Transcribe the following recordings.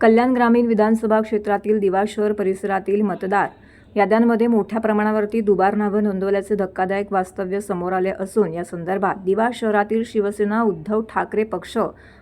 कल्याण ग्रामीण विधानसभा क्षेत्रातील दिवा शहर परिसरातील मतदार याद्यांमध्ये मोठ्या प्रमाणावरती दुबार नावं नोंदवल्याचे धक्कादायक वास्तव्य समोर आले असून या संदर्भात दिवा शहरातील शिवसेना उद्धव ठाकरे पक्ष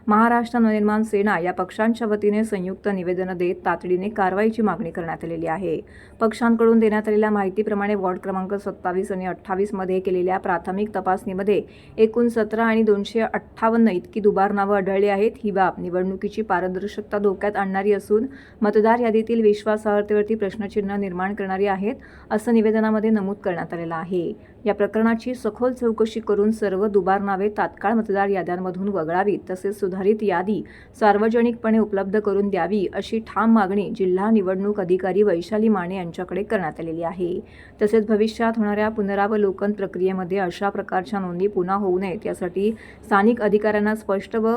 महाराष्ट्र नवनिर्माण सेना या पक्षांच्या वतीने संयुक्त निवेदनं देत तातडीने कारवाईची मागणी करण्यात आलेली आहे. पक्षांकडून देण्यात आलेल्या माहितीप्रमाणे वॉर्ड क्रमांक सत्तावीस आणि अठ्ठावीसमध्ये केलेल्या प्राथमिक तपासणीमध्ये एकूण सतरा आणि दोनशे अठ्ठावन्न इतकी दुबार नावं आढळली आहेत. ही बाब निवडणुकीची पारदर्शकता धोक्यात आणणारी असून मतदार यादीतील विश्वासार्हतेवरती प्रश्नचिन्ह निर्माण करणारी आहेत असं निवेदनामध्ये नमूद करण्यात आलेलं आहे. या प्रकरणाची सखोल चौकशी करून सर्व दुबार नावे तात्काळ मतदार याद्यांमधून वगळावीत तसेच सुधारित यादी सार्वजनिकपणे उपलब्ध करून द्यावी अशी ठाम मागणी जिल्हा निवडणूक अधिकारी वैशाली माने यांच्याकडे करण्यात आलेली आहे. तसेच भविष्यात होणाऱ्या पुनरावलोकन प्रक्रियेमध्ये अशा प्रकारच्या नोंदी पुन्हा होऊ नयेत यासाठी स्थानिक अधिकाऱ्यांना स्पष्ट व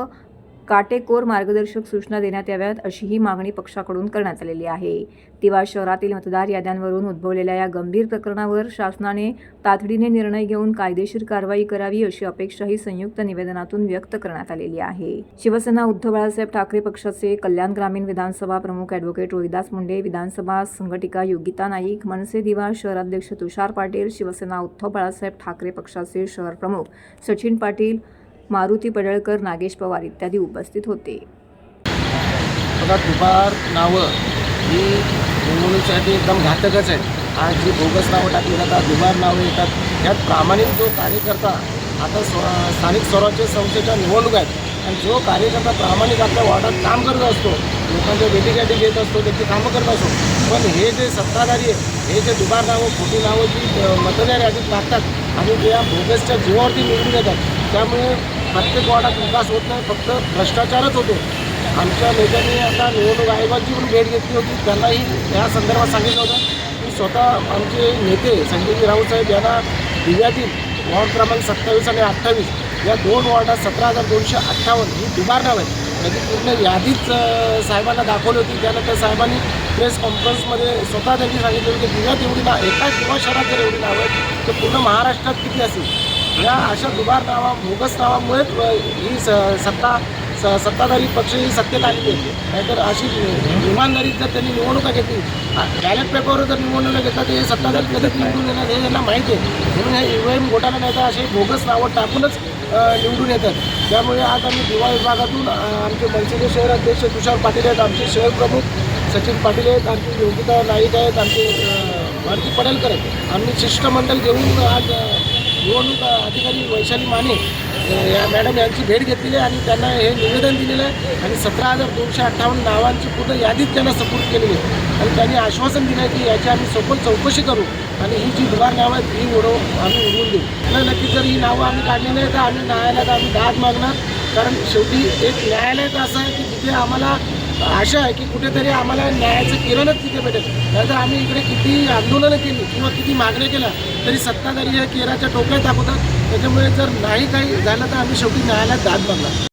काटेकोर मार्गदर्शक सूचना देण्यात याव्यात अशीही मागणी पक्षाकडून करण्यात आलेली आहे. तिवा शहरातील मतदार याद्यांवरून उद्भवलेल्या या गंभीर प्रकरणावर शासनाने तातडीने निर्णय घेऊन कायदेशीर कारवाई करावी अशी अपेक्षाही संयुक्त निवेदनातून व्यक्त करण्यात आलेली आहे. शिवसेना उद्धव बाळासाहेब ठाकरे पक्षाचे कल्याण ग्रामीण विधानसभा प्रमुख ॲडव्होकेट रोहिदास मुंडे विधानसभा संघटिका योगिता नाईक मनसे दिवा शहराध्यक्ष तुषार पाटील शिवसेना उद्धव बाळासाहेब ठाकरे पक्षाचे शहर प्रमुख सचिन पाटील मारुती पडळकर नागेश पवार इत्यादी उपस्थित होते. बघा दुबार नावं ही निवडणुकीसाठी एकदम घातकच आहेत. आज जी बोगस नावं टाकली जातात दुबार नावं येतात यात प्रामाणिक जो कार्यकर्ता आता स्व स्थानिक स्वराज्य संस्थेच्या निवडणूक आहेत आणि जो कार्यकर्ता प्रामाणिक आपल्या वॉर्डात काम करत असतो लोकांच्या भेटीगाठी घेत असतो त्याची कामं करत असतो पण हे जे सत्ताधारी आहे हे जे दुबार नावं खोटी नावं जी मतदार यादीत लागतात आणि त्या बोगसच्या जीवावरती निवडून येतात त्यामुळे प्रत्येक वॉर्डात विकास होत नाही फक्त भ्रष्टाचारच होतो. आमच्या नेत्यांनी आता निवडणूक आयोगाची पण भेट घेतली होती त्यांनाही या संदर्भात सांगितलं होतं की स्वतः आमचे नेते संजयजी राऊत साहेब यांना दिव्यातील वॉर्ड क्रमांक सत्तावीस आणि अठ्ठावीस या दोन वॉर्डात सतरा हजार दोनशे अठ्ठावन्न ही दुबार नाव आहे त्याची म्हणजे पूर्ण यादीच साहेबांना दाखवली होती. त्यानंतर साहेबांनी प्रेस कॉन्फरन्समध्ये स्वतः त्यांनी सांगितलं होतं की दिव्यात एवढी ना एका किंवा शहरात जर एवढी नावं आहेत तर पूर्ण महाराष्ट्रात किती असेल? या अशा दुबार नावा बोगस नावामुळेच ही स सत्ता स सत्ताधारी पक्ष ही सत्तेत आलेली आहे नाहीतर अशी इमानदारी जर त्यांनी निवडणुका घेतली बॅलेट पेपरवर जर निवडणुका घेतला तर हे सत्ताधारी कधीच निवडून येणार हे त्यांना माहिती आहे. म्हणून हे ई एम घोटाळा नाही तर असे बोगस नावं टाकूनच निवडून येतात. त्यामुळे आज आम्ही दिवा विभागातून आमचे मनसेचे शहर अध्यक्ष तुषार पाटील आहेत आमचे शहर प्रमुख सचिन पाटील आहेत आमचे योगिता नाईक आहेत आमचे भारती पडलकर आहेत. आम्ही शिष्टमंडळ घेऊन आज निवडणूक अधिकारी वैशाली माने या मॅडम यांची भेट घेतलेली आहे आणि त्यांना हे निवेदन दिलेलं आहे. आणि सतरा हजार दोनशे अठ्ठावन्न नावांची पूर्ण यादीच त्यांना सपोर्ट केलेली आहे. आणि त्यांनी आश्वासन दिलं आहे की याची आम्ही सखोल चौकशी करू आणि ही जी दुबार नावं आहेत ही उडव आम्ही उडवून देऊ. आणि नक्की जर ही नावं आम्ही काढली नाही तर आम्ही न्यायालयात आम्ही दाद मागणार. कारण शेवटी एक न्यायालयात असं आहे की जिथे आम्हाला आशा आहे की कुठेतरी आम्हाला न्यायाचं किरणच तिथे भेटेल. नाहीतर आम्ही इकडे किती आंदोलनं केली किंवा किती मागण्या केल्या तरी सत्ताधारी या केराच्या टोपल्यात दाखवतात त्याच्यामुळे जर नाही काही झालं तर आम्ही शेवटी न्यायालयात दाद मागणार.